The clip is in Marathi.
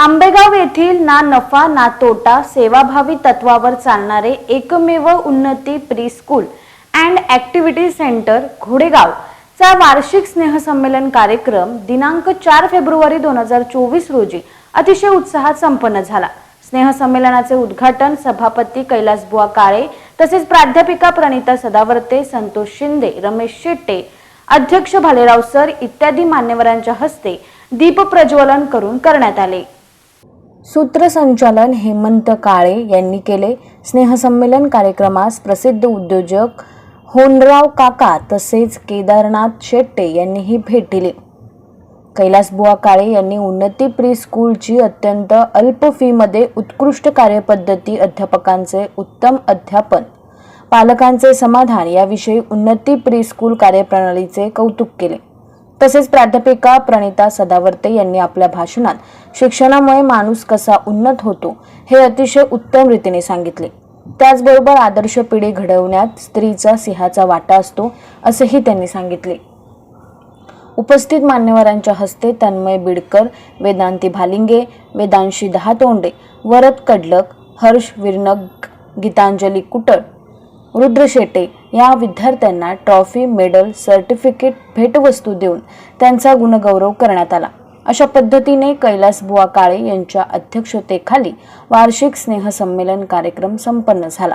आंबेगाव येथील ना नफा ना तोटा सेवाभावी तत्वावर चालणारे एकमेव Unnati pre school and activity centre घोडेगाव चा वार्षिक स्नेहसंमेलन कार्यक्रम दिनांक चार फेब्रुवारी दोन हजार चोवीस रोजी अतिशय उत्साहात संपन्न झाला. स्नेहसंमेलनाचे उद्घाटन सभापती कैलासबुवा काळे तसेच प्राध्यापिका प्रणिता सदावर्ते संतोष शिंदे रमेश शेट्टे अध्यक्ष भालेराव सर इत्यादी मान्यवरांच्या हस्ते दीप प्रज्वलन करून करण्यात आले. सूत्रसंचालन हेमंत काळे यांनी केले. स्नेहसंमेलन कार्यक्रमास प्रसिद्ध उद्योजक होनराव काका तसेच केदारनाथ शेट्टे यांनीही भेट दिली. कैलासबुवा काळे यांनी उन्नती प्री स्कूलची अत्यंत अल्प फीमध्ये उत्कृष्ट कार्यपद्धती अध्यापकांचे उत्तम अध्यापन पालकांचे समाधान याविषयी उन्नती प्री स्कूल कार्यप्रणालीचे कौतुक केले. तसेच प्राध्यापिका प्रणिता सदावर्ते यांनी आपल्या भाषणात शिक्षणामुळे माणूस कसा उन्नत होतो हे अतिशय उत्तम रीतीने सांगितले. त्याचबरोबर आदर्श पिढी घडवण्यात स्त्रीचा सिंहाचा वाटा असतो असेही त्यांनी सांगितले. उपस्थित मान्यवरांच्या हस्ते तन्मय बिडकर वेदांती भालिंगे वेदांशी दहा तोंडे वरद कडलक हर्ष विरनग गीतांजली कुटळ रुद्र शेटे या विद्यार्थ्यांना ट्रॉफी मेडल सर्टिफिकेट भेटवस्तू देऊन त्यांचा गुणगौरव करण्यात आला. अशा पद्धतीने कैलास बुवा काळे यांच्या अध्यक्षतेखाली वार्षिक स्नेहसंमेलन कार्यक्रम संपन्न झाला.